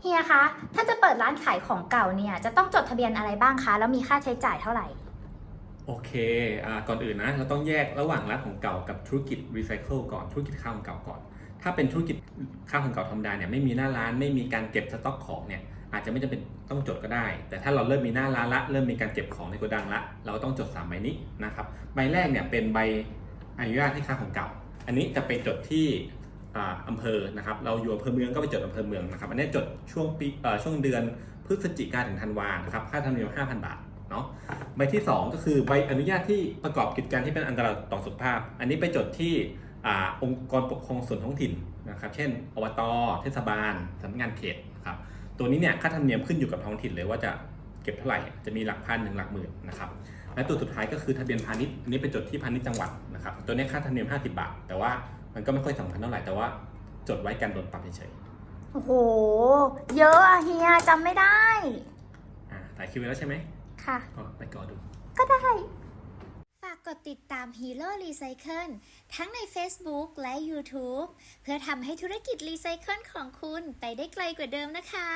เฮียคะ ถ้าจะเปิดร้านขายของเก่าเนี่ยจะต้องจดทะเบียนอะไรบ้างคะ แล้วมีค่าใช้จ่ายเท่าไหร่ โอเคอ่าก่อนอื่นนะ เราต้องแยกระหว่างร้านของเก่ากับธุรกิจรีไซเคิลก่อน ธุรกิจข้าวของเก่าก่อน ถ้าเป็นธุรกิจข้าวของเก่าธรรมดาเนี่ยไม่มีหน้าร้านไม่มีการเก็บสต็อกของเนี่ยอาจจะไม่จำเป็นต้องจดก็ได้ แต่ถ้าเราเริ่มมีหน้าร้านละเริ่มมีการเก็บของในโกดังละ เราก็ต้องจดสามใบนี้นะครับ ใบแรกเนี่ยเป็นใบอนุญาตให้ค้าของเก่า อันนี้จะไปจดที่ อำเภอนะครับเราอยู่อำเภอเมืองก็ไปจดอำเภอเมืองนะครับอันนี้จดช่วงปีช่วงเดือนพฤศจิกาถึงธันวานะครับค่าธรรมเนียม5,000 บาทเนาะใบที่ 2 ก็คือใบอนุญาตที่ประกอบกิจการที่เป็นอันตรายต่อสุขภาพ อันนี้ไปจดที่อองค์กรปกครองส่วนท้องถิ่นนะครับเช่นอบตเทศบาลสำนักงานเขตนะครับตัวนี้เนี่ยค่าธรรมเนียมขึ้นอยู่กับท้องถิ่นเลยว่าจะเก็บเท่าไหร่จะมีหลักพันหนึ่งหลักหมื่นนะครับและตัวสุดท้ายก็คือทะเบียนพาณิชย์อันนี้ไปจดที่พาณิชย์จังหวัดนะครับตัวนี้ค่าธรรมเนียม 50 บาท แต่ว่า มันก็ไม่ค่อยสำคัญเท่าไหร่แต่ว่า จดไว้กันโดนปรับเฉยโอ้โห เยอะอะเฮียจำไม่ได้ ๆอ่าถ่ายคลิปไว้แล้วใช่ไหมค่ะ ก็ไปก่อดู ก็ได้ ฝากกดติดตาม Hero Recycle ทั้งใน Facebook และ YouTube เพื่อทำให้ธุรกิจรีไซเคิลของคุณไปได้ไกลกว่าเดิมนะคะ